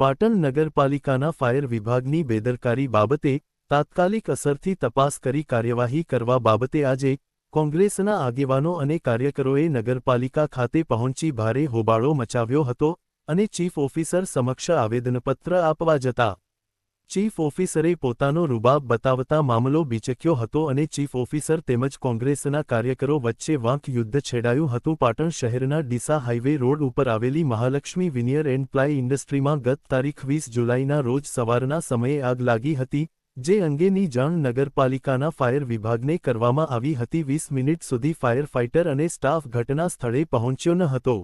પાટણ નગરપાલિકાના ફાયર વિભાગની બેદરકારી બાબતે તાત્કાલિક અસરથી તપાસ કરી કાર્યવાહી કરવા બાબતે આજે કોંગ્રેસના આગેવાનો અને કાર્યકરોએ નગરપાલિકા ખાતે પહોંચી ભારે હોબાળો મચાવ્યો હતો અને ચીફ ઓફિસર સમક્ષ આવેદનપત્ર આપવા જતા ચીફ ઓફિસરે પોતાનો રૂબાબ બતાવતા મામલો બીચક્યો હતો અને ચીફ ઓફિસર તેમજ કોંગ્રેસના કાર્યકરો વચ્ચે વાંક યુદ્ધ છેડાયું હતું. પાટણ શહેરના ડીસા હાઇવે રોડ ઉપર આવેલી મહાલક્ષ્મી વિનિયર એન્ડ પ્લાય ઇન્ડસ્ટ્રીમાં ગત તારીખ વીસ જુલાઈના રોજ સવારના સમયે આગ લાગી હતી, જે અંગેની જાણ નગરપાલિકાના ફાયર વિભાગને કરવામાં આવી હતી. વીસ મિનિટ સુધી ફાયર ફાઇટર અને સ્ટાફ ઘટના સ્થળે પહોંચ્યો ન હતો.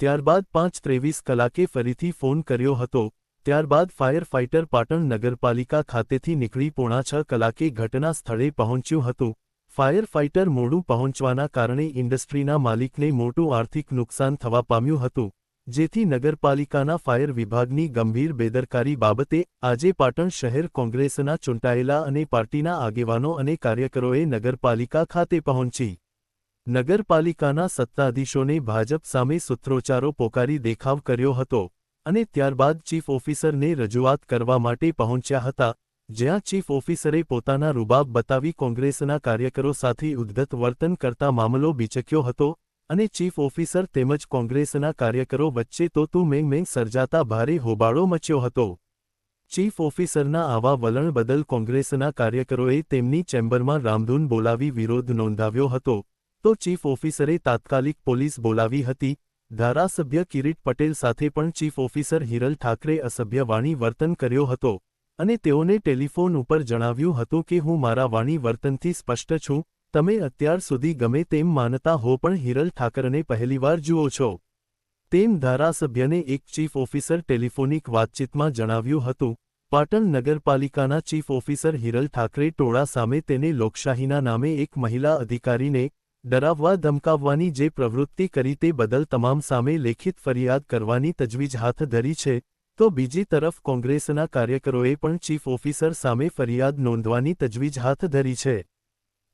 ત્યારબાદ પાંચ ત્રેવીસ કલાકે ફરીથી ફોન કર્યો હતો. ત્યારબાદ ફાયર ફાઇટર પાટણ નગરપાલિકા ખાતેથી નીકળી પોણા છ કલાકે ઘટના સ્થળે પહોંચ્યું હતું. ફાયર ફાઇટર મોડું પહોંચવાના કારણે ઇન્ડસ્ટ્રીના માલિકને મોટું આર્થિક નુકસાન થવા પામ્યું હતું. જેથી નગરપાલિકાના ફાયર વિભાગની ગંભીર બેદરકારી બાબતે આજે પાટણ શહેર કોંગ્રેસના ચૂંટાયેલા અને પાર્ટીના આગેવાનો અને કાર્યકરોએ નગરપાલિકા ખાતે પહોંચી. નગરપાલિકાના સત્તાધીશોને ભાજપ સામે સૂત્રોચ્ચારો પોકારી દેખાવ કર્યો હતો. અને ત્યારબાદ ચીફ ઓફિસરને રજૂઆત કરવા માટે પહોંચ્યા હતા, જ્યાં ચીફ ઓફિસરે પોતાના રૂબાબ બતાવી કોંગ્રેસના કાર્યકરો સાથે ઉદ્ધત વર્તન કરતા મામલો બીચક્યો હતો અને ચીફ ઓફિસર તેમજ કોંગ્રેસના કાર્યકરો વચ્ચે તો તું મેં મેં સર્જાતા ભારે હોબાળો મચ્યો હતો. ચીફ ઓફિસરના આવા વલણ બદલ કોંગ્રેસના કાર્યકરોએ તેમની ચેમ્બરમાં રામધૂન બોલાવી વિરોધ નોંધાવ્યો હતો, તો ચીફ ઓફિસરે તાત્કાલિક પોલીસ બોલાવી હતી ધારાસભ્ય કિરીટ પટેલ સાથે પણ ચીફ ઓફિસર હિરલ ઠાકરે અસભ્ય વાણી વર્તન કર્યો હતો અને તેઓને ટેલિફોન ઉપર જણાવ્યું હતું કે હું મારા વાણી વર્તનથી સ્પષ્ટ છું, તમે અત્યાર સુધી ગમે તેમ માનતા હો પણ હિરલ ઠાકરને પહેલીવાર જુઓ છો. તેમ ધારાસભ્યને એક ચીફ ઓફિસર ટેલિફોનિક વાતચીતમાં જણાવ્યું હતું, પાટણ નગરપાલિકાના ચીફ ઓફિસર હિરલ ઠાકરે ટોળા સામે તેને લોકશાહીના નામે એક મહિલા અધિકારીને ડરાવવા ધમકાવવાની જે પ્રવૃત્તિ કરી તે બદલ તમામ સામે લેખિત ફરિયાદ કરવાની તજવીજ હાથ ધરી છે, તો બીજી તરફ કોંગ્રેસના કાર્યકરોએ પણ ચીફ ઓફિસર સામે ફરિયાદ નોંધવાની તજવીજ હાથ ધરી છે.